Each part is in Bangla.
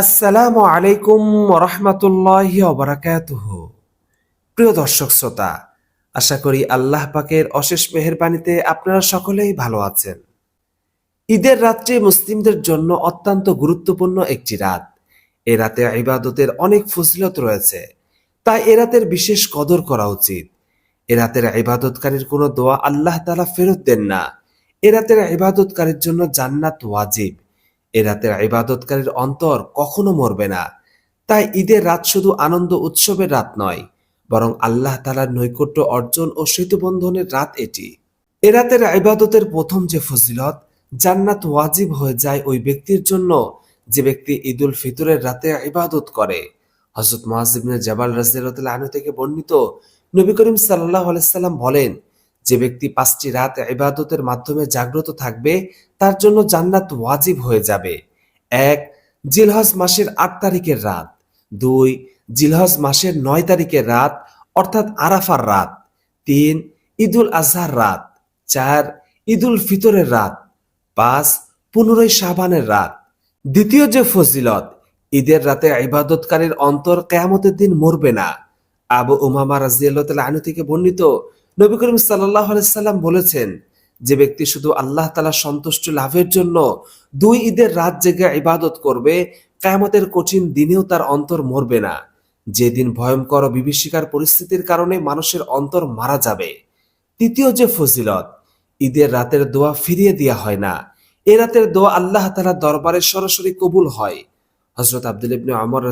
আসসালামু আলাইকুম রহমতুল্লাহ বারাকাতুহ। প্রিয় দর্শক শ্রোতা, আশা করি আল্লাহ পাকের অশেষ মেহেরবানিতে আপনারা সকলেই ভালো আছেন। ঈদের রাত্রে মুসলিমদের জন্য অত্যন্ত গুরুত্বপূর্ণ একটি রাত। এ রাতে ইবাদতের অনেক ফজিলত রয়েছে, তাই এ রাতের বিশেষ কদর করা উচিত। এ রাতের ইবাদতকারীর কোনো দোয়া আল্লাহ তালা ফেরত দেন না। এ রাতের ইবাদতকারীর জন্য জান্নাত ওয়াজিব। এ রাতের ইবাদতকারীর অন্তর কখনো মরবে না। তাই ঈদের রাত শুধু আনন্দ উৎসবের রাত নয়, বরং আল্লাহ তালার নৈকট্য অর্জন ও সেতুবন্ধনের রাত এটি। এ রাতের ইবাদতের প্রথম যে ফজিলত, জান্নাত ওয়াজিব হয়ে যায় ওই ব্যক্তির জন্য, যে ব্যক্তি ঈদুল ফিতরের রাতে ইবাদত করে। হজরত মহাজিবনে জাবাল রাজিয়াল্লাহ আনু থেকে বর্ণিত নবী করিম সাল্লাহ আলাইসাল্লাম বলেন যে ব্যক্তি পাঁচটি রাত ইবাদতের মাধ্যমে জাগ্রত থাকবে, তার জন্য জান্নাত ওয়াজিব হয়ে যাবে। এক, জিলহজ মাসের আট তারিখের রাত। দুই, জিলহজ মাসের নয় তারিখের রাত, অর্থাৎ আরাফার রাত। তিন, ঈদুল আজহার রাত। চার, ঈদুল ফিতরের রাত। পাঁচ, পনেরোই শাবানের রাত। দ্বিতীয় যে ফজিলত, ঈদের রাতে ইবাদতকারীর অন্তর কেয়ামতের দিন মরবে না। আবু উমামা রাজিয়াল্লাহ আনু থেকে বর্ণিত নবী করিম সাল্লাম বলেছেন যে ব্যক্তি শুধু আল্লাহ তালা সন্তুষ্ট লাভের জন্য দুই ঈদের রাত জেগে ইবাদত করবে, কায়ামতের কঠিন দিনেও তার অন্তর মরবে না। যেদিন ভয়ঙ্কর বিভীষিকার পরিস্থিতির কারণে মানুষের অন্তর মারা যাবে। তৃতীয় যে ফজিলত, ঈদের রাতের দোয়া ফিরিয়ে দেওয়া হয় না। এ রাতের দোয়া আল্লাহ তালা দরবারে সরাসরি কবুল হয়। হজরত আব্দুল ইবনে আমর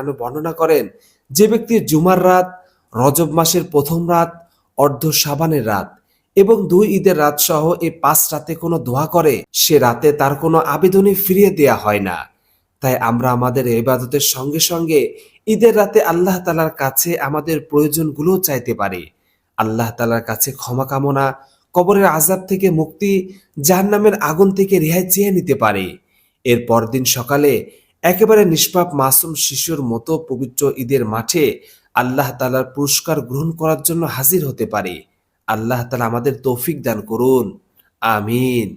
আনহু বর্ণনা করেন, যে ব্যক্তি জুমার রাত, রজব মাসের প্রথম রাত অর্ধ সাবানের রাত এবং দুই ঈদের রাত সহ এই পাঁচ রাতে কোনো দোয়া করে, সে রাতে তার কোনো আবেদনই ফিরিয়ে দেয়া হয় না। তাই আমরা আমাদের ইবাদতের সঙ্গে সঙ্গে ঈদের রাতে আল্লাহ তালার কাছে আমাদের প্রয়োজনগুলো চাইতে পারি। আল্লাহ তালার কাছে ক্ষমা কামনা, কবরের আজাব থেকে মুক্তি, জাহান্নামের আগুন থেকে রেহাই চেয়ে নিতে পারি। এর পরদিন সকালে একেবারে নিষ্পাপ মাসুম শিশুর মতো পবিত্র ঈদের মাঠে আল্লাহ তালার পুরস্কার গ্রহণ করার জন্য হাজির হতে পারে। আল্লাহ তালা আমাদের তৌফিক দান করুন। আমিন।